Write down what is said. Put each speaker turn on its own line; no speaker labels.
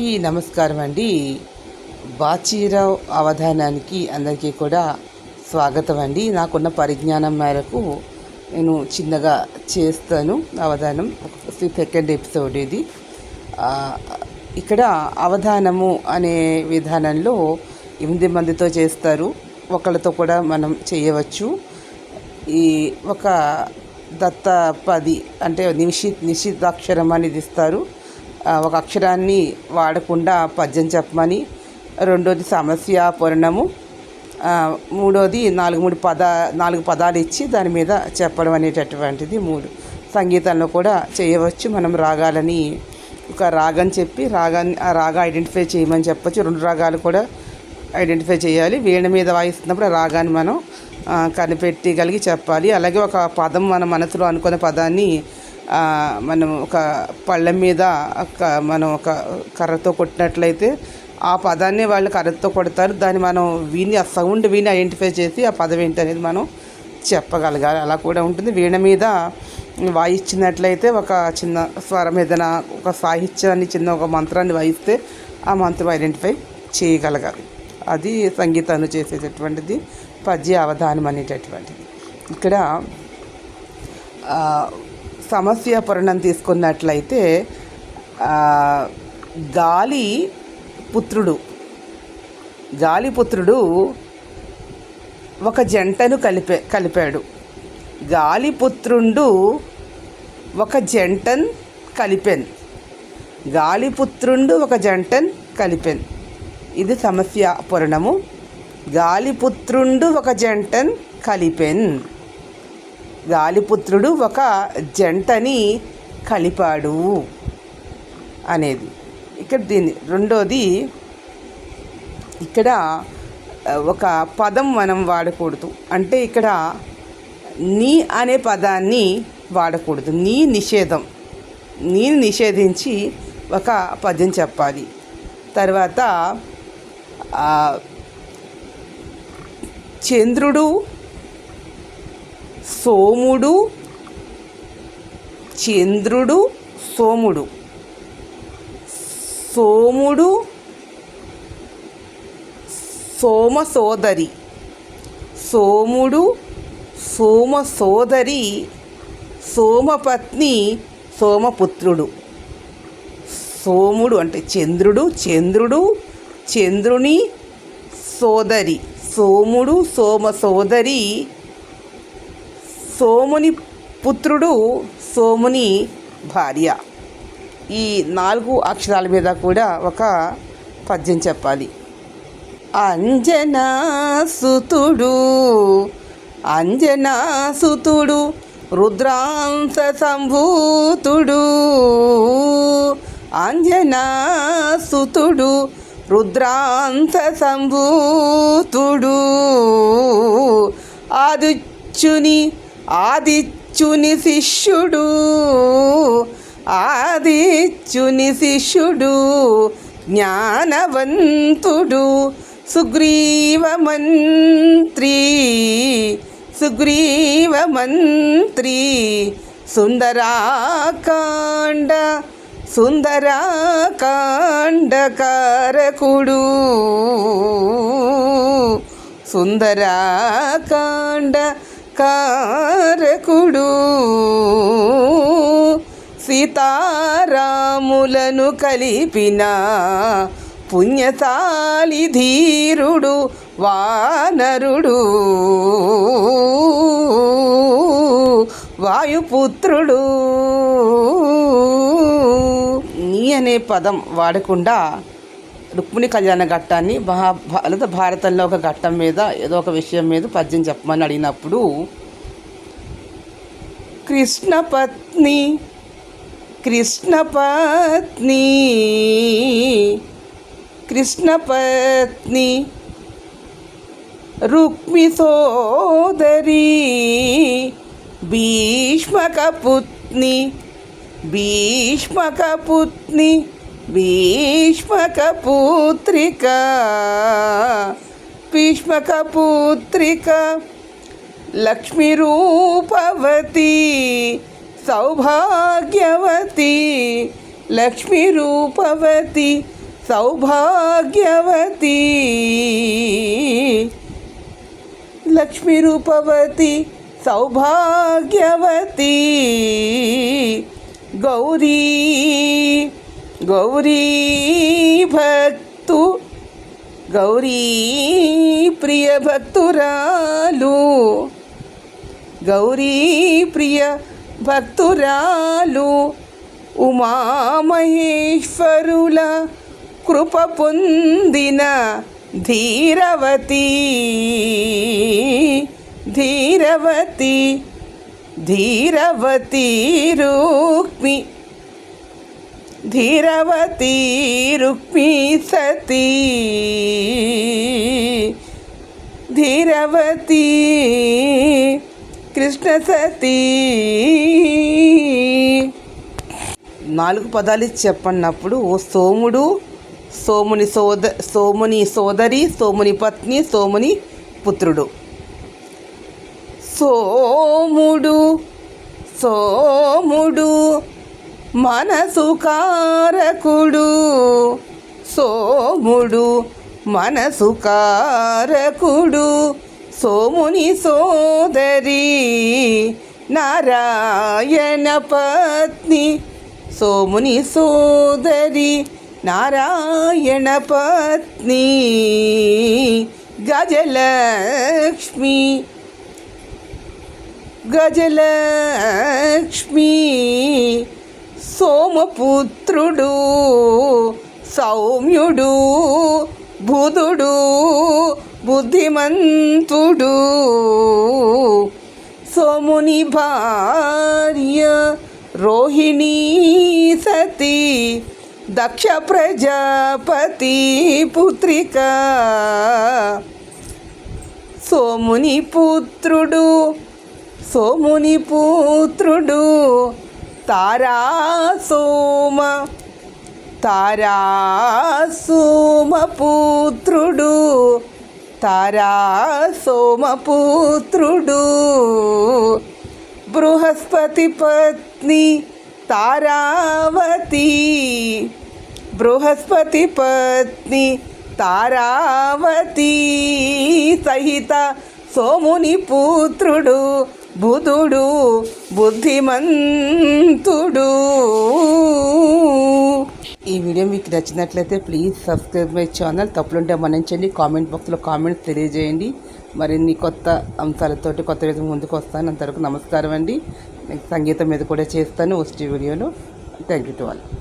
అందరికీ నమస్కారం అండి. బాచీరావు అవధానానికి అందరికీ కూడా స్వాగతం అండి. నాకున్న పరిజ్ఞానం మేరకు నేను చిన్నగా చేస్తాను అవధానం. సెకండ్ ఎపిసోడ్ ఇది. ఇక్కడ అవధానము అనే విధానంలో ఎనిమిది మందితో చేస్తారు. ఒకళ్ళతో కూడా మనం చేయవచ్చు. ఈ ఒక దత్త పది అంటే నిషి నిషిద్ధాక్షరం అనేది ఇస్తారు. ఒక అక్షరాన్ని వాడకుండా పద్యం చెప్పమని రెండోది సమస్య పూర్ణము. మూడోది నాలుగు మూడు పద నాలుగు పదాలు ఇచ్చి దాని మీద చెప్పడం అనేటటువంటిది మూడు. సంగీతంలో కూడా చేయవచ్చు. మనం రాగాలని ఒక రాగం చెప్పి రాగాన్ని ఆ రాగ ఐడెంటిఫై చేయమని చెప్పచ్చు. రెండు రాగాలు కూడా ఐడెంటిఫై చేయాలి. వీణ మీద వాయిస్తున్నప్పుడు ఆ రాగాన్ని మనం కనిపెట్టగలిగి చెప్పాలి. అలాగే ఒక పదం మన మనసులో అనుకున్న పదాన్ని మనం ఒక పళ్ళ మీద మనం ఒక కర్రతో కొట్టినట్లయితే ఆ పదాన్ని వాళ్ళు కర్రతో కొడతారు. దాన్ని మనం విని ఆ సౌండ్ విని ఐడెంటిఫై చేసి ఆ పదం ఏంటి అనేది మనం చెప్పగలగాలి. అలా కూడా ఉంటుంది. వీణ మీద వాయించినట్లయితే ఒక చిన్న స్వరం ఏదైనా ఒక సాహిత్యాన్ని చిన్న ఒక మంత్రాన్ని వాయిస్తే ఆ మంత్రం ఐడెంటిఫై చేయగలగాలి. అది సంగీతాన్ని చేసేటటువంటిది పద్య అవధానం అనేటటువంటిది. ఇక్కడ సమస్య పురణం తీసుకున్నట్లయితే గాలి పుత్రుడు గాలిపుత్రుడు ఒక జంటను కలిపే కలిపాడు. గాలిపుత్రుండు ఒక జంటన్ కలిపెన్. గాలిపుత్రుండు ఒక జంటన్ కలిపెన్. ఇది సమస్య పురణము. గాలిపుత్రుండు ఒక జంటన్ కలిపెన్. గాలిపుత్రుడు ఒక జంటని కలిపాడు అనేది. ఇక్కడ దీని రెండోది ఇక్కడ ఒక పదం మనం వాడకూడదు. అంటే ఇక్కడ నీ అనే పదాన్ని వాడకూడదు. నీ నిషేధం. నీని నిషేధించి ఒక పద్యం చెప్పాలి. తర్వాత చంద్రుడు సోముడు చంద్రుడు సోముడు. సోముడు సోమ సోదరి సోముడు సోమ సోదరి సోమపత్ని సోమపుత్రుడు. సోముడు అంటే చంద్రుడు చంద్రుడు చంద్రుని సోదరి. సోముడు సోమ సోదరి సోముని పుత్రుడు సోముని భార్య. ఈ నాలుగు అక్షరాల మీద కూడా ఒక పద్యం చెప్పాలి. అంజనాసుతుడు అంజనాసుతుడు రుద్రాంశ సంభూతుడు అంజనాసుతుడు రుద్రాంశ సంభూతుడు ఆదుచ్చుని ఆదిత్యుని శిష్యుడు ఆదిత్యుని శిష్యుడు జ్ఞానవంతుడు సుగ్రీవ మంత్రి సుగ్రీవ మంత్రి సుందరాకాండ సుందరాకాండకారకుడు సుందరాకాండ కారకుడు సీతారాములను కలిపిన పుణ్యశాలి ధీరుడు వానరుడు. వాయుపుత్రుడు. నీ అనే పదం వాడకుండా రుక్మిణి కళ్యాణ ఘట్టాన్ని మహాభారత భారతంలో ఒక ఘట్టం మీద ఏదో ఒక విషయం మీద పద్యం చెప్పమని అడిగినప్పుడు కృష్ణ పత్ని కృష్ణ పత్ని కృష్ణ పత్ని రుక్మి సోదరి భీష్మక పుత్ని భీష్మక పుత్ని भीष्मकपूत्रिका भीष्मकपूत्रिका लक्ष्मीरूपवती सौभाग्यवती लक्ष्मीरूपवती सौभाग्यवती लक्ष्मीरूपवती सौभाग्यवती गौरी గౌరీ భక్తు గౌరీ ప్రియ భక్తురాలు గౌరీ ప్రియ భక్తురాలు ఉమామహేశ్వరుల కృప పొందిన ధీరవతి ధీరవతి ధీరవతి రూక్మి ధీరవతి రుక్మీ సతీ. ధీరవతి కృష్ణ సతీ. నాలుగు పదాలు చెప్పన్నప్పుడు ఓ సోముడు సోముని సోద సోముని సోదరి సోముని పత్ని సోముని పుత్రుడు. సోముడు సోముడు మనసు కారకుడు సోముడు మనసు కారకుడు సోముని సోదరి నారాయణ పత్ని సోముని సోదరి నారాయణ పత్ని గజలక్ష్మి గజలక్ష్మి సోమపుత్రుడు సౌమ్యుడు బుధుడు బుద్ధిమంతుడు. సోముని భార్య రోహిణీ సతీ దక్ష ప్రజాపతి పుత్రిక. సోముని పుత్రుడు సోముని పుత్రుడు తారా సోమ తారా సోమ పుత్రుడు తారా సోమ పుత్రుడు బృహస్పతి పత్ని తారావతి బృహస్పతి పత్ని బుధుడు బుద్ధిమంతుడు. ఈ వీడియో మీకు నచ్చినట్లయితే ప్లీజ్ సబ్స్క్రైబ్ మై ఛానల్. తప్పులుంటే మన్నించండి. కామెంట్ బాక్స్లో కామెంట్స్ తెలియజేయండి. మరిన్ని కొత్త అంశాలతోటి కొత్త విధంగా ముందుకు వస్తాను. అంతవరకు నమస్కారం అండి. సంగీతం మీద కూడా చేస్తాను. వచ్చే వీడియోలో. Thank you to all